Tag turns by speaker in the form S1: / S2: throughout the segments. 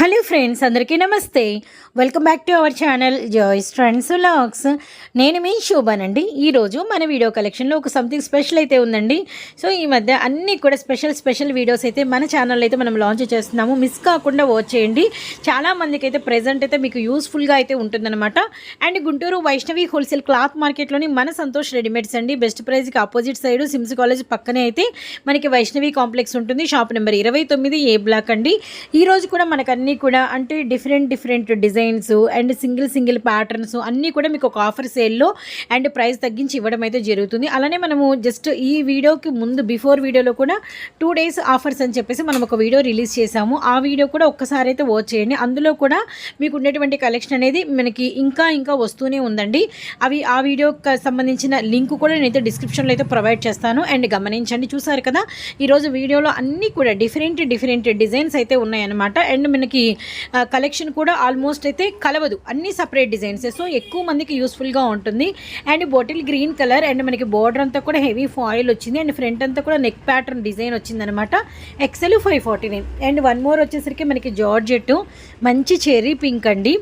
S1: Hello friends అందరికీ నమస్తే. Welcome back to our channel Joy's friends lakhs నేను మీ శోభానండి. ఈరోజు మన వీడియో కలెక్షన్లో ఒక సంథింగ్ స్పెషల్ అయితే ఉందండి. సో ఈ మధ్య అన్నీ కూడా స్పెషల్ స్పెషల్ వీడియోస్ అయితే మన ఛానల్ అయితే మనం లాంచ్ చేస్తున్నాము. మిస్ కాకుండా వాచ్ చేయండి. చాలామందికి అయితే ప్రజెంట్ అయితే మీకు యూస్ఫుల్గా అయితే ఉంటుందన్నమాట. And Guntur Vaishnavi wholesale cloth మార్కెట్లోని మన సంతోష్ రెడీమేడ్స్ అండి. బెస్ట్ ప్రైస్కి ఆపోజిట్ సైడ్ సిమ్స్ కాలేజ్ పక్కనే అయితే మనకి వైష్ణవి కాంప్లెక్స్ ఉంటుంది. షాప్ నెంబర్ ఇరవై తొమ్మిది ఏ బ్లాక్ అండి. ఈ రోజు కూడా మనకు అన్ని అన్నీ కూడా అంటే different different designs and single single patterns అన్నీ కూడా మీకు ఒక ఆఫర్ సేల్లో అండ్ ప్రైస్ తగ్గించి ఇవ్వడం అయితే జరుగుతుంది. అలానే మనము జస్ట్ ఈ వీడియోకి ముందు బిఫోర్ వీడియోలో కూడా టూ డేస్ ఆఫర్స్ అని చెప్పేసి మనం ఒక వీడియో రిలీజ్ చేసాము ఆ వీడియో కూడా ఒక్కసారి అయితే వాచ్ చేయండి. అందులో కూడా మీకు ఉన్నటువంటి కలెక్షన్ అనేది మనకి ఇంకా ఇంకా వస్తూనే ఉందండి. అవి ఆ వీడియోకి సంబంధించిన లింక్ కూడా నేనైతే డిస్క్రిప్షన్లో అయితే ప్రొవైడ్ చేస్తాను. అండ్ గమనించండి చూసారు కదా? ఈరోజు వీడియోలో అన్నీ కూడా డిఫరెంట్ డిఫరెంట్ డిజైన్స్ అయితే ఉన్నాయన్నమాట. అండ్ మనకి కలెక్షన్ కూడా ఆల్మోస్ట్ అయితే కలవదు. అన్ని సపరేట్ డిజైన్స్ సో ఎక్కువ మందికి యూస్ఫుల్గా ఉంటుంది. And bottle green colour and మనకి బార్డర్ అంతా కూడా హెవీ ఫాయిల్ వచ్చింది. అండ్ ఫ్రంట్ అంతా కూడా నెక్ ప్యాటర్న్ డిజైన్ వచ్చిందనమాట XL five forty nine and one more వచ్చేసరికి మనకి జార్జెట్ మంచి చెర్రీ పింక్ అండి.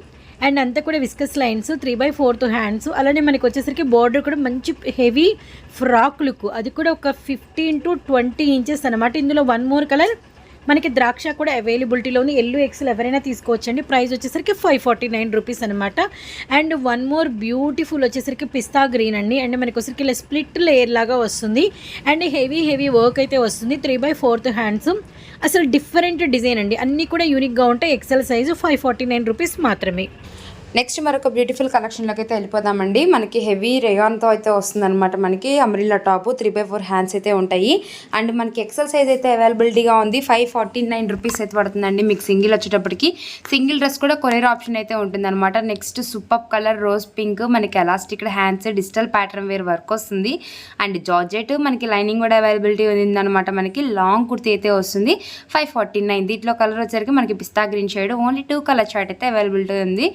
S1: అండ్ అంతా కూడా viscose lines three by fourth hands అలానే మనకి వచ్చేసరికి బార్డర్ కూడా మంచి హెవీ ఫ్రాక్ లుక్ అది కూడా ఒక ఫిఫ్టీన్ టు ట్వంటీ ఇంచెస్ అనమాట ఇందులో వన్ మోర్ కలర్ మనకి ద్రాక్ష కూడా అవైలబిలిటీలో ఉంది ఎల్లు ఎక్సెల్ ఎవరైనా తీసుకోవచ్చండి. ప్రైస్ వచ్చేసరికి ఫైవ్ ఫార్టీ నైన్ రూపీస్ అనమాట అండ్ వన్ మోర్ బ్యూటిఫుల్ వచ్చేసరికి పిస్తా గ్రీన్ అండి. అండ్ మనకి వచ్చేసరికి ఇలా స్ప్లిట్ లేయర్ లాగా వస్తుంది. అండ్ హెవీ హెవీ వర్క్ అయితే వస్తుంది. Three by fourth hands. అసలు డిఫరెంట్ డిజైన్ అండి. అన్నీ కూడా యూనిక్గా ఉంటాయి. XL size five forty nine rupees మాత్రమే.
S2: నెక్స్ట్ మరొక బ్యూటిఫుల్ కలెక్షన్లోకి అయితే వెళ్ళిపోదామండి. మనకి హెవీ రేయాన్తో అయితే వస్తుందన్నమాట. మనకి umbrella top three by four hands అయితే ఉంటాయి. అండ్ మనకి ఎక్సెల్ సైజ్ అయితే అవైలబిలిటీగా ఉంది. ఫైవ్ ఫార్టీ నైన్ రూపీస్ అయితే పడుతుందండి మీకు సింగిల్ వచ్చేటప్పటికి. సింగిల్ డ్రెస్ కూడా కొరియర్ ఆప్షన్ అయితే ఉంటుందన్నమాట. Next super colour rose pink మనకి elastic hands digital pattern wear work వస్తుంది. అండ్ జార్జెట్ మనకి లైనింగ్ కూడా అవైలబిలిటీ ఉందన్నమాట. మనకి లాంగ్ కుర్తీ అయితే వస్తుంది. ఫైవ్ ఫార్టీ నైన్ దీంట్లో కలర్ వచ్చరికి మనకి pista green shade only two colour chart అయితే అవైలబిలిటీ ఉంది.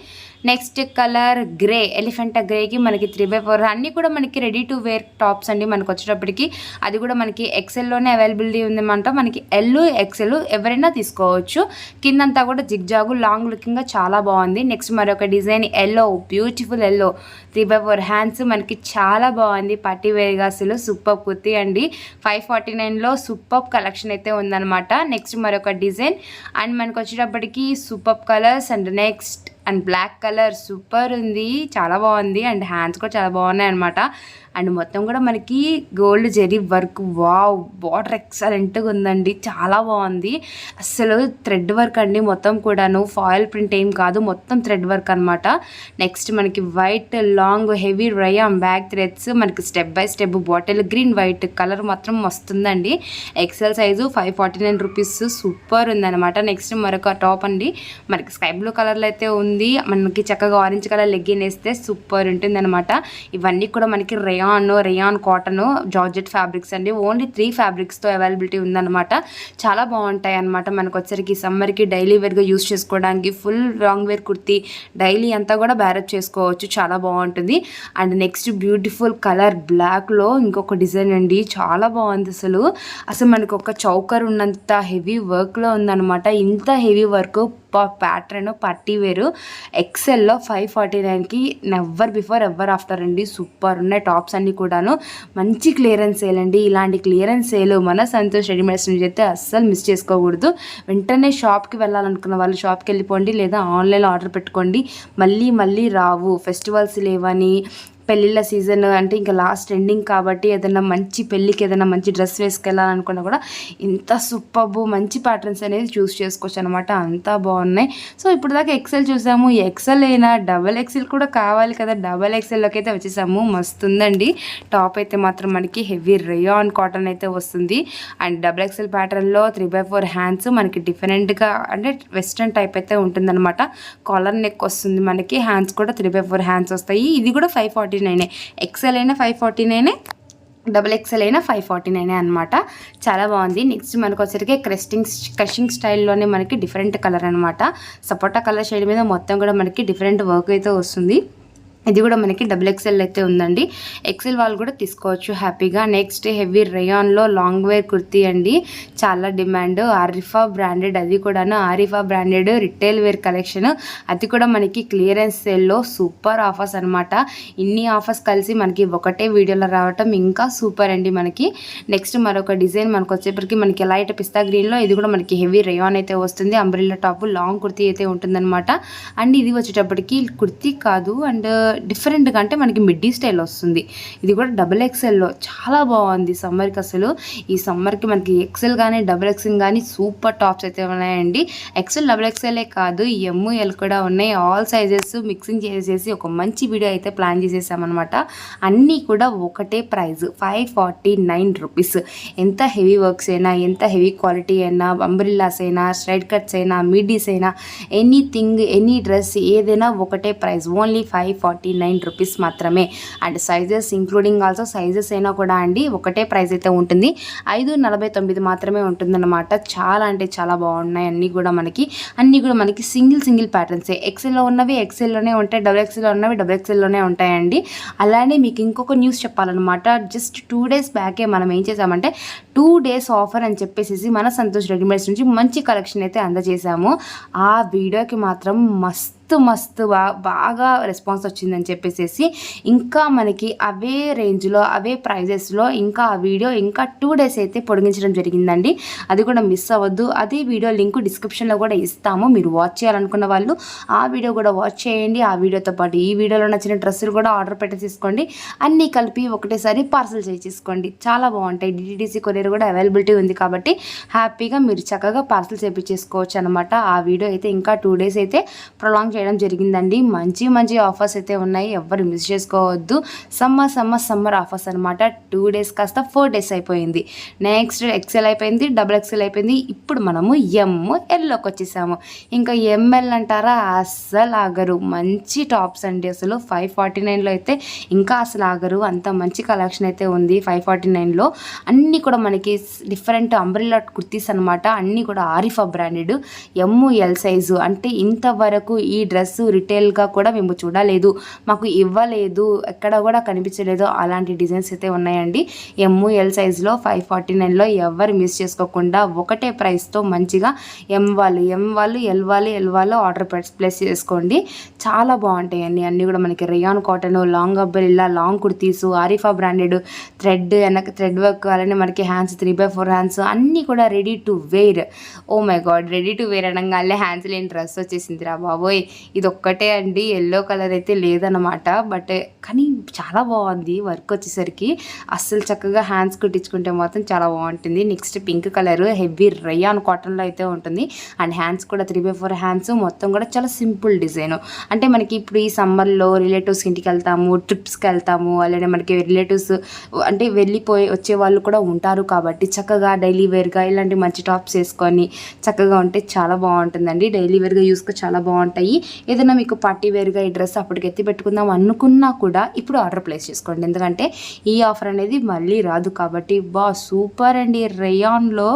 S2: నెక్స్ట్ కలర్ గ్రే ఎలిఫెంట్ గ్రేకి మనకి త్రీ బై ఫోర్ అన్నీ కూడా మనకి రెడీ టు వేర్ టాప్స్ అండి మనకు వచ్చేటప్పటికి. అది కూడా మనకి ఎక్సెల్లోనే అవైలబిలిటీ ఉందన్నమాట మనకి ఎల్లు ఎక్సెల్ ఎవరైనా తీసుకోవచ్చు. కిందంతా కూడా జిగ్జాగు లాంగ్ లుకింగ్గా చాలా బాగుంది. నెక్స్ట్ మరొక design yellow beautiful yellow three by four hands మనకి చాలా బాగుంది. పట్టి వేర్గా అసలు సూపర్ కుర్తి అండి. ఫైవ్ ఫార్టీ నైన్లో సూపర్ కలెక్షన్ అయితే ఉందన్నమాట. నెక్స్ట్ మరొక డిజైన్ అండ్ మనకు వచ్చేటప్పటికి super colours and next and black colour super ఉంది. చాలా బాగుంది. అండ్ హ్యాండ్స్ కూడా చాలా బాగున్నాయి అనమాట అండ్ మొత్తం కూడా మనకి gold zari work. Wow! Border ఎక్సలెంట్గా ఉందండి. చాలా బాగుంది. అసలు థ్రెడ్ వర్క్ అండి మొత్తం కూడాను. ఫాయిల్ ప్రింట్ ఏం కాదు. మొత్తం థ్రెడ్ వర్క్ అనమాట నెక్స్ట్ మనకి white long heavy rayon back threads. మనకి step by step bottle green white colour మాత్రం వస్తుందండి XL size five forty nine rupees. Super ఉందన్నమాట. నెక్స్ట్ మరొక టాప్ అండి. మనకి స్కై బ్లూ కలర్లో అయితే ఉంది. మనకి చక్కగా ఆరెంజ్ కలర్ లెగ్గిన్ వేస్తే సూపర్ ఉంటుంది అనమాట ఇవన్నీ కూడా మనకి rayon rayon cotton georgette fabrics అండి. ఓన్లీ త్రీ ఫ్యాబ్రిక్స్తో అవైలబిలిటీ ఉందన్నమాట. చాలా బాగుంటాయి అనమాట మనకు వచ్చరికి సమ్మర్కి డైలీ వేర్గా యూస్ చేసుకోవడానికి full long wear kurti daily అంతా కూడా బ్యారప్ చేసుకోవచ్చు. చాలా బాగుంటుంది. అండ్ నెక్స్ట్ బ్యూటిఫుల్ కలర్ బ్లాక్లో ఇంకొక డిజైన్ అండి. చాలా బాగుంది అసలు. అసలు మనకు ఒక చౌకర్ ఉన్నంత హెవీ వర్క్లో ఉందన్నమాట. ఇంత హెవీ వర్క్ ప్యాటర్న్ పట్టి వేరు. ఎక్సెల్లో ఫైవ్ ఫార్టీ నైన్కి నెవర్ బిఫోర్ ఎవర్ ఆఫ్టర్ అండి. సూపర్ ఉన్నాయి టాప్స్ అన్నీ కూడాను. మంచి క్లియరెన్స్ సేల్ అండి. ఇలాంటి క్లియరెన్స్ సేల్ మన సంతోష్ రెడీమేడ్స్ నుంచి అయితే అస్సలు మిస్ చేసుకోకూడదు. వెంటనే షాప్కి వెళ్ళాలనుకున్న వాళ్ళు షాప్కి వెళ్ళిపోండి. లేదా ఆన్లైన్లో ఆర్డర్ పెట్టుకోండి. మళ్ళీ మళ్ళీ రావు. ఫెస్టివల్స్ లేవని పెళ్ళిళ్ళ సీజన్ అంటే ఇంకా లాస్ట్ ఎండింగ్ కాబట్టి ఏదైనా మంచి పెళ్ళికి ఏదైనా మంచి డ్రెస్ వేసుకెళ్ళాలనుకున్నా కూడా ఇంత సూపర్బు మంచి ప్యాటర్న్స్ అనేది చూస్ చేసుకోవచ్చు అనమాట అంతా బాగున్నాయి. సో ఇప్పుడు దాకా ఎక్సెల్ చూసాము. ఎక్సెల్ అయినా డబల్ ఎక్సెల్ కూడా కావాలి కదా. డబల్ ఎక్సెల్లోకి అయితే వచ్చేసాము. మస్తు ఉందండి టాప్ అయితే మాత్రం మనకి హెవీ రేయాన్ కాటన్ అయితే వస్తుంది. అండ్ డబల్ ఎక్సెల్ ప్యాటర్న్లో త్రీ బై ఫోర్ హ్యాండ్స్ మనకి డిఫరెంట్గా అంటే వెస్ట్రన్ టైప్ అయితే ఉంటుందన్నమాట. కాలర్ నెక్ వస్తుంది మనకి. హ్యాండ్స్ కూడా త్రీ బై ఫోర్ హ్యాండ్స్ వస్తాయి. ఇది కూడా ఫైవ్ ఫార్టీ నైనే. ఎక్సెల్ అయినా ఫైవ్ ఫార్టీ నైనే. డబుల్ ఎక్సెల్ అయినా ఫైవ్ ఫార్టీ నైనే అనమాట చాలా బాగుంది. నెక్స్ట్ మనకు వచ్చరికి క్రెస్టింగ్ క్రషింగ్ స్టైల్లోనే మనకి డిఫరెంట్ కలర్ అనమాట సపోటా కలర్ షేడ్ మీద మొత్తం కూడా మనకి డిఫరెంట్ వర్క్ అయితే వస్తుంది. ఇది కూడా మనకి డబుల్ ఎక్స్ఎల్ అయితే ఉందండి. ఎక్సెల్ వాళ్ళు కూడా తీసుకోవచ్చు హ్యాపీగా. నెక్స్ట్ హెవీ రేయాన్లో లాంగ్ వేర్ కుర్తీ అండి. చాలా డిమాండ్. ఆరిఫా బ్రాండెడ్ అది కూడాను. Arifa branded retail wear collection అది కూడా మనకి క్లియరెన్స్ సేల్లో సూపర్ ఆఫర్స్ అనమాట ఇన్ని ఆఫర్స్ కలిసి మనకి ఒకటే వీడియోలో రావటం ఇంకా సూపర్ అండి మనకి. నెక్స్ట్ మరొక డిజైన్ మనకు వచ్చేప్పటికి మనకి ఎలా అయితే పిస్తా గ్రీన్లో ఇది కూడా మనకి హెవీ రేయాన్ అయితే వస్తుంది. అంబ్రిల్లా టాప్ లాంగ్ కుర్తీ అయితే ఉంటుందన్నమాట. అండ్ ఇది వచ్చేటప్పటికి కుర్తీ కాదు. అండ్ డిఫరెంట్గా అంటే మనకి మిడ్డీ స్టైల్ వస్తుంది. ఇది కూడా డబుల్ ఎక్సెల్లో చాలా బాగుంది సమ్మర్కి అసలు. ఈ సమ్మర్కి మనకి ఎక్సెల్ కానీ డబుల్ ఎక్సెల్ కానీ సూపర్ టాప్స్ అయితే ఉన్నాయండి. ఎక్సెల్ డబుల్ ఎక్సెలే కాదు ఎమ్ ఎల్ కూడా ఉన్నాయి. ఆల్ సైజెస్ మిక్సింగ్ చేసేసి ఒక మంచి వీడియో అయితే ప్లాన్ చేసేసామన్నమాట. అన్నీ కూడా ఒకటే price five forty nine rupees. ఎంత హెవీ వర్క్స్ అయినా ఎంత హెవీ క్వాలిటీ అయినా అంబ్రిల్లాస్ అయినా స్ట్రైట్ కట్స్ అయినా మిడీస్ అయినా ఎనీథింగ్ ఎనీ డ్రెస్ ఏదైనా ఒకటే price. Only five forty nine rupees మాత్రమే. And sizes including also sizes అయినా కూడా అండి ఒకటే ప్రైస్ అయితే ఉంటుంది. ఐదు నలభై తొమ్మిది మాత్రమే ఉంటుందన్నమాట. చాలా అంటే చాలా బాగున్నాయి అన్నీ కూడా మనకి. అన్నీ కూడా మనకి సింగిల్ సింగిల్ ప్యాటర్న్సే ఎక్సెల్లో ఉన్నవి ఎక్సెల్లోనే ఉంటాయి. డబుల్ ఎక్సెల్లో ఉన్నవి డబుల్ ఎక్సెల్లోనే ఉంటాయండి. అలానే మీకు ఇంకొక న్యూస్ చెప్పాలన్నమాట. జస్ట్ టూ డేస్ బ్యాకే మనం ఏం చేసామంటే టూ డేస్ ఆఫర్ అని చెప్పేసి మన సంతోష్ రెడీమేడ్స్ నుంచి మంచి కలెక్షన్ అయితే అందజేశాము. ఆ వీడియోకి మాత్రం మస్తు మస్తు బా బాగా రెస్పాన్స్ వచ్చిందని చెప్పేసి ఇంకా మనకి అవే రేంజ్లో అవే ప్రైజెస్లో ఇంకా ఆ వీడియో ఇంకా టూ డేస్ అయితే పొడిగించడం జరిగిందండి. అది కూడా మిస్ అవ్వద్దు. అదే వీడియో లింక్ డిస్క్రిప్షన్లో కూడా ఇస్తాము. మీరు వాచ్ చేయాలనుకున్న వాళ్ళు ఆ వీడియో కూడా వాచ్ చేయండి. ఆ వీడియోతో పాటు ఈ వీడియోలో నచ్చిన డ్రెస్సులు కూడా ఆర్డర్ పెట్టేసుకోండి అన్నీ కలిపి ఒకటేసారి పార్సల్ చేసేసుకోండి. చాలా బాగుంటాయి. డిటీడీసీ కొరియర్ కూడా అవైలబిలిటీ ఉంది కాబట్టి హ్యాపీగా మీరు చక్కగా పార్సల్ చేపించేసుకోవచ్చు అనమాట ఆ వీడియో అయితే ఇంకా టూ డేస్ అయితే ప్రొలాంగ్ చేయడం జరిగిందండి. మంచి మంచి ఆఫర్స్ అయితే ఉన్నాయి. ఎవ్వరు మిస్ చేసుకోవద్దు. సమ్మర్ సమ్మర్ సమ్మర్ ఆఫర్స్ అనమాట టూ డేస్ కాస్త ఫోర్ డేస్ అయిపోయింది. నెక్స్ట్ ఎక్సెల్ అయిపోయింది డబుల్ ఎక్సెల్ అయిపోయింది. ఇప్పుడు మనము ఎమ్ ఎల్లోకి వచ్చేసాము. ఇంకా ఎంఎల్ అంటారా? అస్సలు ఆగరు. మంచి టాప్స్ అండి అసలు. ఫైవ్ ఫార్టీ నైన్లో అయితే ఇంకా అసలు ఆగరు. అంత మంచి కలెక్షన్ అయితే ఉంది ఫైవ్ ఫార్టీ నైన్లో. అన్నీ కూడా మనకి డిఫరెంట్ అంబ్రిల్లా కుర్తీస్ అనమాట అన్నీ కూడా Arifa branded. M L size అంటే ఇంతవరకు ఈ డ్రెస్ రిటైల్గా కూడా మేము చూడలేదు. మాకు ఇవ్వలేదు. ఎక్కడ కూడా కనిపించలేదు. అలాంటి డిజైన్స్ అయితే ఉన్నాయండి. ఎమ్ము ఎల్ సైజులో ఫైవ్ ఫార్టీ నైన్లో ఎవరు మిస్ చేసుకోకుండా ఒకటే ప్రైస్తో మంచిగా ఎం వాళ్ళు ఎం వాళ్ళు ఎల్ వాళ్ళు ఎల్ వాళ్ళు ఆర్డర్ ప్లేస్ చేసుకోండి. చాలా బాగుంటాయండి. అన్నీ కూడా మనకి rayon cotton long umbrella long kurtis Arifa branded thread వెనక థ్రెడ్ వర్క్ అలానే మనకి hand hands three by four hands అన్నీ కూడా ready to wear oh my God ready to wear అనగానే హ్యాండ్స్ లేని డ్రెస్ వచ్చేసింది రా బాబోయ్. ఇది ఒక్కటే అండి ఎల్లో కలర్ అయితే లేదనమాట బట్ కానీ చాలా బాగుంది వర్క్ వచ్చేసరికి. అస్సలు చక్కగా హ్యాండ్స్ కుట్టించుకుంటే మాత్రం చాలా బాగుంటుంది. Next pink colour heavy rayon కాటన్లో అయితే ఉంటుంది. అండ్ హ్యాండ్స్ కూడా త్రీ బై ఫోర్ హ్యాండ్స్ మొత్తం కూడా చాలా సింపుల్ డిజైన్ అంటే మనకి ఇప్పుడు ఈ సమ్మర్లో రిలేటివ్స్ ఇంటికి వెళ్తాము ట్రిప్స్కి వెళ్తాము అలానే మనకి రిలేటివ్స్ అంటే వెళ్ళిపోయి వచ్చే వాళ్ళు కూడా ఉంటారు కాబట్టి చక్కగా డైలీ వేర్గా ఇలాంటి మంచి టాప్స్ వేసుకొని చక్కగా ఉంటే చాలా బాగుంటుందండి. డైలీ వేర్గా యూస్గా చాలా బాగుంటాయి. ఏదైనా మీకు పార్టీ వేర్గా ఈ డ్రెస్ అప్పటికి ఎత్తి పెట్టుకుందాం అనుకున్నా కూడా ఇప్పుడు ఆర్డర్ ప్లేస్ చేసుకోండి. ఎందుకంటే ఈ ఆఫర్ అనేది మళ్ళీ రాదు కాబట్టి బా సూపర్ అండి. రేయాన్లో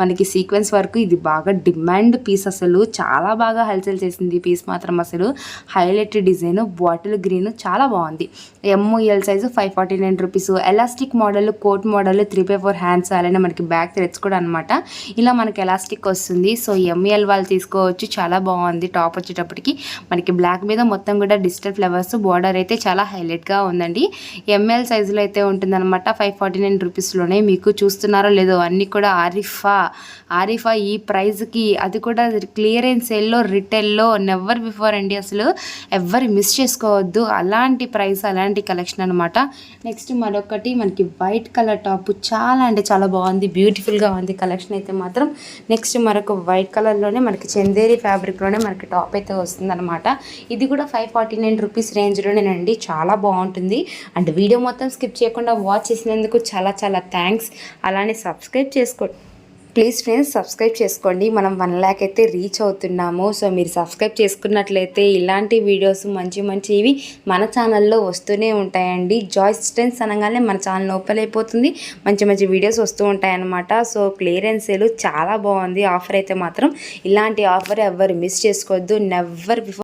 S2: మనకి సీక్వెన్స్ వరకు ఇది బాగా డిమాండ్ పీస్ అసలు. చాలా బాగా హల్చల్ చేసింది ఈ పీస్ మాత్రం అసలు. హైలైట్ డిజైన్ బాటిల్ గ్రీన్ చాలా బాగుంది. ML size five forty nine rupees elastic model coat model three by four hand hands అలానే మనకి బ్యాక్ థ్రెడ్స్ కూడా అనమాట ఇలా మనకి ఎలాస్టిక్ వస్తుంది. సో ఎంఎల్ వాళ్ళు తీసుకోవచ్చు. చాలా బాగుంది టాప్ వచ్చేటప్పటికి. మనకి బ్లాక్ మీద మొత్తం కూడా డిజిటల్ ఫ్లవర్స్ బార్డర్ అయితే చాలా హైలైట్గా ఉందండి. ఎంఎల్ సైజులో అయితే ఉంటుందన్నమాట. ఫైవ్ ఫార్టీ నైన్ రూపీస్లోనే మీకు చూస్తున్నారో లేదో అన్నీ కూడా ఆరిఫా ఆరిఫా ఈ ప్రైస్కి అది కూడా క్లియరెన్స్ సేల్లో రిటైల్లో నెవర్ బిఫోర్ అండి అసలు. ఎవరు మిస్ చేసుకోవద్దు. అలాంటి ప్రైస్ అలాంటి కలెక్షన్ అనమాట నెక్స్ట్ మరొకటి మనకి వైట్ కలర్ టాప్. చాలా అంటే చాలా బాగుంది బ్యూటిఫుల్గా ఉంది కలెక్షన్ అయితే మాత్రం. నెక్స్ట్ మరొక వైట్ కలర్లోనే మనకి చందేరి ఫ్యాబ్రిక్లోనే మనకి టాప్ అయితే వస్తుందన్నమాట. ఇది కూడా ఫైవ్ ఫార్టీ నైన్ రూపీస్ రేంజ్లోనేనండి చాలా బాగుంటుంది. అండ్ వీడియో మొత్తం స్కిప్ చేయకుండా వాచ్ చేసినందుకు చాలా చాలా థ్యాంక్స్ అలానే సబ్స్క్రైబ్ చేసుకో ప్లీజ్ ఫ్రెండ్స్ సబ్స్క్రైబ్ చేసుకోండి. మనం వన్ ల్యాక్ అయితే రీచ్ అవుతున్నాము. సో మీరు సబ్స్క్రైబ్ చేసుకున్నట్లయితే ఇలాంటి వీడియోస్ మంచి మంచివి మన ఛానల్లో వస్తూనే ఉంటాయండి. జాయిస్ స్టెన్స్ అనగానే మన ఛానల్ ఓపెన్ అయిపోతుంది. మంచి మంచి వీడియోస్ వస్తూ ఉంటాయన్నమాట. సో క్లియరెన్స్ సేల్ చాలా బాగుంది. ఆఫర్ అయితే మాత్రం ఇలాంటి ఆఫర్ ఎవ్వరు మిస్ చేసుకోవద్దు. Never before